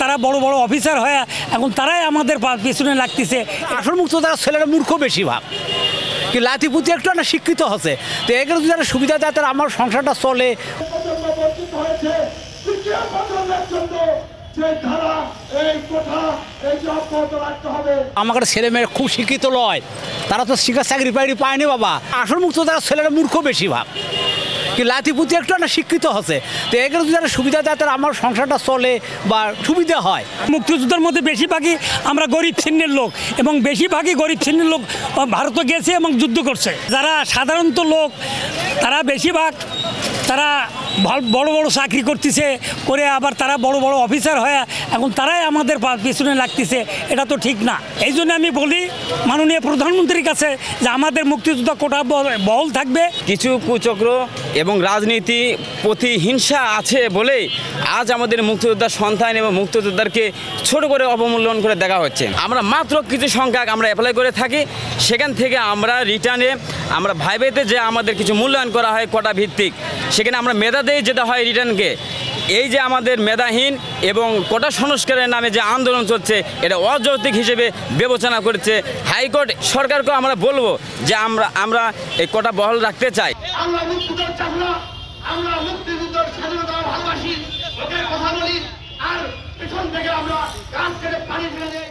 তারা বড় বড় অফিসার হয়ে এখন তারাই আমাদের পেছনে লাগতেছে। আসল মুক্ত তারা ছেলেরা মূর্খ বেশিরভাগ। কি লাতিপুতি একটু না শিক্ষিত হচ্ছে। তো এগুলো যদি একটা সুবিধা দেয় তারা আমার সংসারটা চলে। আমার ছেলে মেয়ে খুব শিক্ষিত লয়। তারা তো শিক্ষা চাকরি পাকরি পায়নি বাবা। আসল মুক্ত তারা ছেলেরা মূর্খ বেশিরভাগ। কি লাতিপুতি একটু না শিক্ষিত হচ্ছে। তো এগুলো যদি একটা সুবিধা দেয় তাহলে আমার সংসারটা চলে বা সুবিধা হয়। মুক্তিযুদ্ধের মধ্যে বেশিরভাগই আমরা গরিব শ্রেণির লোক এবং বেশিরভাগই গরিব শ্রেণির লোক ভারতে গেছে এবং যুদ্ধ করছে। যারা সাধারণত লোক তারা বেশিরভাগ তারা ভাল- বড় বড় চাকরি করতেছে করে আবার তারা বড় বড় অফিসার হয়ে এখন তারাই আমাদের পা- পেছনে লাগতেছে। এটা তো ঠিক না। এই জন্য আমি বলি মাননীয় প্রধানমন্ত্রীর কাছে যে আমাদের মুক্তিযুদ্ধ কোটা বহল থাকবে। কিছু কুচক্র এবং রাজনীতি প্রতি হিংসা আছে বলেই আজ আমাদের মুক্তিযোদ্ধার সন্তান এবং মুক্তিযোদ্ধারকে ছোট করে অবমূল্যায়ন করে দেখা হচ্ছে। আমরা মাত্র কিছু সংখ্যা আমরা অ্যাপ্লাই করে থাকি। সেখান থেকে আমরা রিটার্নে আমরা ভাইবেতে যে আমাদের কিছু মূল্যায়ন করা হয় কটা ভিত্তিক, সেখানে আমরা মেধা দিয়ে যেতে হয় রিটার্নকে এই যে আমাদের মেধাহীন এবং কোটা সংস্কারের নামে যে আন্দোলন চলছে, এটা অযৌক্তিক হিসেবে বিবেচনা করেছে হাইকোর্ট। সরকারকে আমরা বলব যে আমরা আমরা এই কোটা বহাল রাখতে চাই। আর পেছন থেকে আমরা গাছ কেটে পানি ফেলে